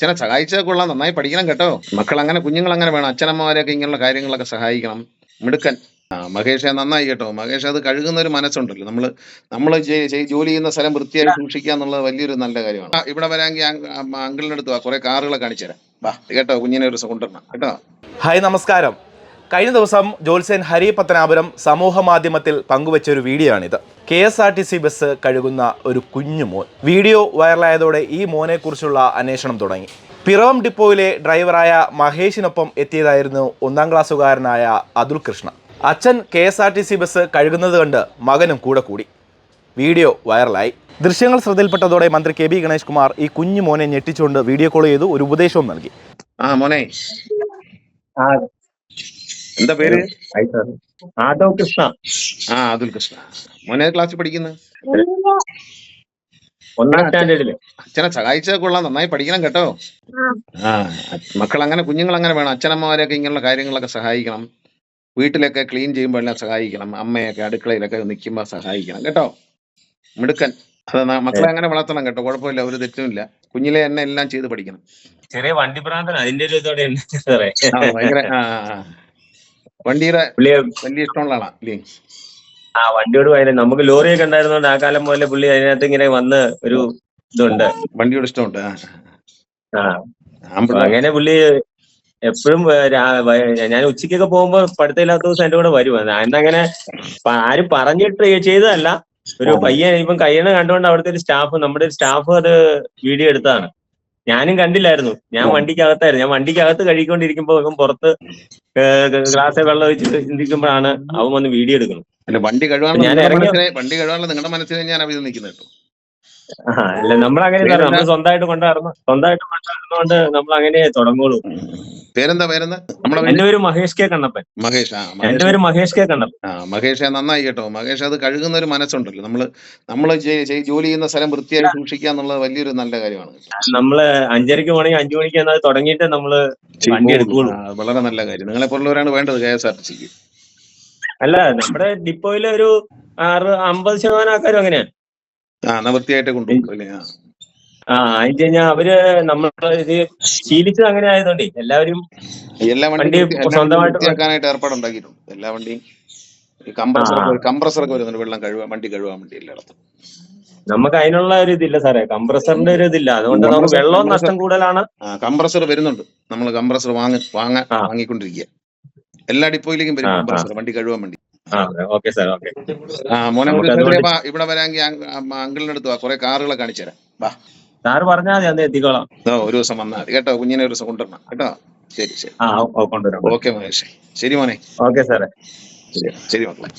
അച്ഛനെ സഹായിച്ചാൽ കൊള്ളാം നന്നായി പഠിക്കണം കേട്ടോ. മക്കൾ അങ്ങനെ കുഞ്ഞുങ്ങൾ അങ്ങനെ വേണം. അച്ഛനമ്മമാരെയൊക്കെ ഇങ്ങനെയുള്ള കാര്യങ്ങളൊക്കെ സഹായിക്കണം. മിടുക്കൻ. മഹേഷ് നന്നായി കേട്ടോ. മഹേഷ് അത് കഴുകുന്ന ഒരു മനസ്സുണ്ടല്ലോ. നമ്മൾ നമ്മൾ ജോലി ചെയ്യുന്ന സ്ഥലം വൃത്തിയായി സൂക്ഷിക്കുക എന്നുള്ളത് വലിയൊരു നല്ല കാര്യമാണ്. ഇവിടെ വരാമെങ്കിൽ അങ്കിളിനടുത്ത് കുറെ കാറുകളെ കാണിച്ചു തരാം. കേട്ടോ കുഞ്ഞിനെ ഒരു കൊണ്ടുവരണം. കേട്ടോ? ഹായ് നമസ്കാരം. കഴിഞ്ഞ ദിവസം ജോത്സ്യൻ ഹരി പത്തനാപുരം സമൂഹ മാധ്യമത്തിൽ പങ്കുവച്ച ഒരു വീഡിയോ ആണിത് K S R T C bus കഴുകുന്ന ഒരു കുഞ്ഞു മോൻ. വീഡിയോ വൈറലായതോടെ ഈ മോനെക്കുറിച്ചുള്ള അന്വേഷണം തുടങ്ങി. പിറവം ഡിപ്പോയിലെ ഡ്രൈവറായ മഹേഷിനൊപ്പം എത്തിയതായിരുന്നു ഒന്നാം ക്ലാസ്സുകാരനായ അതുൽ കൃഷ്ണ. അച്ഛൻ K S R T C bus കഴുകുന്നത് കണ്ട് മകനും കൂടെ കൂടി. വീഡിയോ വൈറലായി. ദൃശ്യങ്ങൾ ശ്രദ്ധയിൽപ്പെട്ടതോടെ മന്ത്രി കെ ബി ഗണേഷ് കുമാർ ഈ കുഞ്ഞു മോനെ ഞെട്ടിച്ചുകൊണ്ട് വീഡിയോ കോൾ ചെയ്തു ഒരു ഉപദേശവും നൽകി. ആ മോനെ. ആ എന്താ പേര്? ആദവ് കൃഷ്ണ. ആ അതുൽ കൃഷ്ണ. മോനെ ക്ലാസ്സിൽ പഠിക്കുന്നത് ഒന്നാം. സ്റ്റാൻഡേർഡിൽ. അച്ഛനെ സഹായിച്ച കൊള്ളാം. നന്നായി പഠിക്കണം കേട്ടോ. ആ. മക്കൾ അങ്ങനെ കുഞ്ഞുങ്ങൾ അങ്ങനെ വേണം. അച്ഛനമ്മമാരെയൊക്കെ ഇങ്ങനെയുള്ള കാര്യങ്ങളൊക്കെ സഹായിക്കണം. വീട്ടിലൊക്കെ ക്ലീൻ ചെയ്യുമ്പോൾ എല്ലാം സഹായിക്കണം. അമ്മയൊക്കെ അടുക്കളയിലൊക്കെ നിൽക്കുമ്പോൾ സഹായിക്കണം കേട്ടോ. മിടുക്കൻ. അത് ന- മക്കളെ അങ്ങനെ വളർത്തണം കേട്ടോ. കുഴപ്പമില്ല ഒരു തെറ്റുമില്ല. കുഞ്ഞിലെ എന്നെ എല്ലാം ചെയ്ത് പഠിക്കണം. ചെറിയ വണ്ടി പ്രാന്തന അതിന്റെ ഒരു ഇതോടെ ഉണ്ട്. സാറേ ആ, ഭയങ്കര ആ, ആ, ആ. വണ്ടിയുടെ വലിയ ഇഷ്ടമുള്ള ആളാ ആ വണ്ടിയോട് ഭയങ്കര നമുക്ക് ലോറിയൊക്കെ ഉണ്ടായിരുന്നോണ്ട് ആ കാലം മുതലേ പുള്ളി അതിനകത്ത് ഇങ്ങനെ വന്ന് ഒരു ഇതുണ്ട്. വണ്ടിയോട് ഇഷ്ടമുണ്ട് ആ. അങ്ങനെ പുള്ളി എപ്പോഴും ഞാൻ ഉച്ചയ്ക്കൊക്കെ പോകുമ്പോ പഠിത്തമില്ലാത്ത ദിവസം എന്റെ കൂടെ വരും അങ്ങനെ ആരും പറഞ്ഞിട്ട് ചെയ്തതല്ല. ഒരു പയ്യൻ ഇപ്പം കയ്യണ കണ്ടുകൊണ്ട് അവിടുത്തെ ഒരു സ്റ്റാഫ് നമ്മുടെ ഒരു സ്റ്റാഫ് അത് വീഡിയോ എടുത്തതാണ്. ഞാനും കണ്ടില്ലായിരുന്നു. ഞാൻ വണ്ടിക്കകത്തായിരുന്നു. ഞാൻ വണ്ടിക്കകത്ത് കഴിക്കൊണ്ടിരിക്കുമ്പോ ഇവൻ പുറത്ത് ഗ്ലാസ് വെള്ളം ഒഴിച്ച് ചിന്തിക്കുമ്പോഴാണ് അവൻ വന്ന് വീഡിയോ എടുക്കുന്നത്. വണ്ടി ഇറങ്ങി- വണ്ടി കഴുകാനുള്ള നിങ്ങളുടെ മനസ്സിൽ ഞാൻ അഭിനന്ദിക്കുന്നത് നിൽക്കുന്നത് കേട്ടോ. അല്ല നമ്മൾ അങ്ങനെ നമ്മൾ സ്വന്തമായിട്ട് കൊണ്ടുവരണം സ്വന്തമായിട്ട് കൊണ്ടുവരുന്നോണ്ട് നമ്മൾ അങ്ങനെ തുടങ്ങുള്ളൂ. പേരെന്താ പേരെന്താ? നമ്മുടെ എന്റെ പേര് മഹേഷ് കെ കണ്ണപ്പൻ. മഹേഷ് ആ എന്റെ പേര് മഹേഷ് കെ കണ്ണപ്പൻ. ആ മഹേഷ് നന്നായി കേട്ടോ. മഹേഷ് അത് കഴുകുന്ന ഒരു മനസ്സുണ്ടല്ലോ. നമ്മൾ നമ്മൾ ജോലി ചെയ്യുന്ന സ്ഥലം വൃത്തിയായി സൂക്ഷിക്കുക എന്നുള്ളത് വലിയൊരു നല്ല കാര്യമാണ്. നമ്മൾ അഞ്ചരക്ക് പോണെങ്കിൽ അഞ്ചു മണിക്ക് എന്നാൽ തുടങ്ങിയിട്ട് നമ്മൾ വണ്ടി എടുക്കുള്ളൂ വളരെ നല്ല കാര്യം. നിങ്ങളെ പോലുള്ളവരാണ് വേണ്ടത് കെ എസ് ആർ ടി സിക്ക്. അല്ല നമ്മുടെ ഡിപ്പോയിലെ ഒരു ആറ് അമ്പത് ശതമാനം ആൾക്കാരും അങ്ങനെയാണ്. വൃത്തിയായിട്ട് കൊണ്ടുപോകും ആ. അതിന് കഴിഞ്ഞാൽ അവർ നമ്മൾ ഇത് ശീലിച്ചത് അങ്ങനെ ആയതുകൊണ്ട് എല്ലാവരും എല്ലാ വണ്ടി വണ്ടിയും സ്വന്തമായിട്ട് ഏർപ്പാടുണ്ടാക്കിയിട്ടുണ്ട് എല്ലാ വണ്ടിയും കംപ്രസർ കംപ്രസർ ഒക്കെ വരുന്നുണ്ട് വെള്ളം കഴുകാൻ വണ്ടി കഴുകാൻ വേണ്ടി എല്ലായിടത്തും. നമുക്ക് അതിനുള്ള ഒരു ഇതില്ല സാറേ. കംപ്രസറിന്റെ ഒരു ഇതില്ല. അതുകൊണ്ട് നമുക്ക് വെള്ളവും നഷ്ടം കൂടുതലാണ്. കംപ്രസർ വരുന്നുണ്ട്. നമ്മൾ കംപ്രസർ വാങ്ങി വാങ്ങാൻ. വാങ്ങിക്കൊണ്ടിരിക്കുക എല്ലാ ഡിപ്പോയിലേക്കും വരും. കംപ്രസർ വണ്ടി കഴുകാൻ വേണ്ടി. ഓക്കെ സാർ ഓക്കെ ഇവിടെ വരാമെങ്കിൽ അങ്കിളിന്റെ അടുത്ത് വാ. കുറെ കാറുകളെ കാണിച്ചു തരാം. വാ. സാറ് പറഞ്ഞാൽ മതി അത് എത്തിക്കോളാം. ഒരു ദിവസം വന്നാൽ മതി. കേട്ടോ കുഞ്ഞിനെ ഒരു ദിവസം കൊണ്ടുവരണം. കേട്ടോ? ശരി ശരി. ആ കൊണ്ടുവരാം. ഓക്കെ മഹേഷ് ശരി. മോനെ. ഓക്കെ സാറേ ശരി ശരി മക്കളെ.